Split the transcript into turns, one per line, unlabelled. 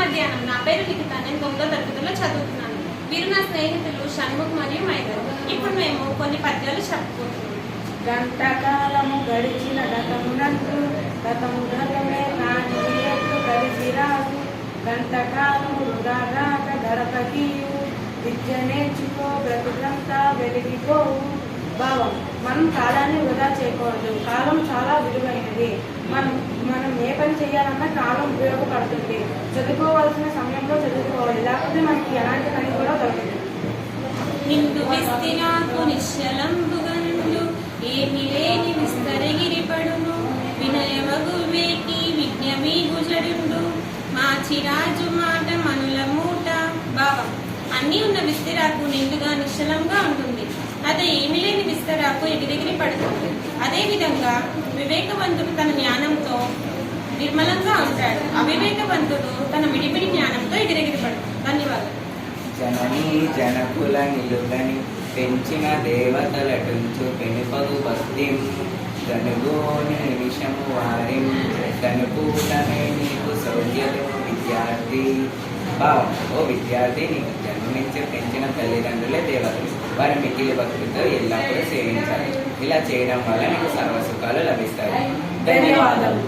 మధ్యాహ్నం నా పేరు లిఖిత. నేను తొమ్మిదో తరగతిలో చదువుతున్నాను. వీరు నా స్నేహితులు షణ్ముఖ్ మరియు మైదర్ ఇప్పుడు మేము కొన్ని పద్యాలు చెప్పుకుంటున్నాం
గంటకాలము గడిచిన గతమునందు గతము గతమే నాటి గడిచి రాదు గంటకాలము వృధా రాక గడపకీయు. విద్య నేర్చుకో బ్రతుకంతా వెలిగిపోవు. భావం మనం కాలాన్ని వృధా చేయకూడదు. కాలం చాలా విలువైనది. మనం మనం ఏ పని చేయాలన్నా కాలం ఉపయోగపడుతుంది. చదువుకోవాల్సిన సమయంలో చదువుకోవాలి. లేకపోతే మనకి ఎలాంటి పని కూడా దొరకదు.
నిండు విస్తినాకు నిశ్చలంబుగా ఏమి లేని విస్తరగిరి పడును వినయమగు వేకి విజ్ఞమీ గుజడుండు మాచిరాజు మాట మనుల మూట. భావం అన్నీ ఉన్న విస్తరాకు నిండుగా నిశ్చలంగా ఉంటుంది. అదే ఏమి లేని విస్తరాకు ఎగిరెగిరి పడుతుంది. అదేవిధంగా వివేకవంతుడు తన జ్ఞానంతో నిర్మలంగా ఉంటాడు. అవివేకవంతుడు తన విడిపిడి జ్ఞానంతో ఎగిరెగిరిపడు. పడుతుంది ధన్యవాదాలు.
జనని జనకుల నిలుగని పెంచిన దేవతలటుంచు పెనుపగు భక్తిం గనుగోని నిమిషము వారిం. గనుపూటమే నీకు విద్యార్థి భావం. ఓ విద్యార్థి నీకు జన్మనించి పెంచిన తల్లిదండ్రులే దేవతలు. వారి మిగిలి భక్తితో ఎల్లప్పుడూ సేవించాలి ఇలా చేయడం వల్ల మీకు సర్వసుఖాలు లభిస్తాయి.
ధన్యవాదాలు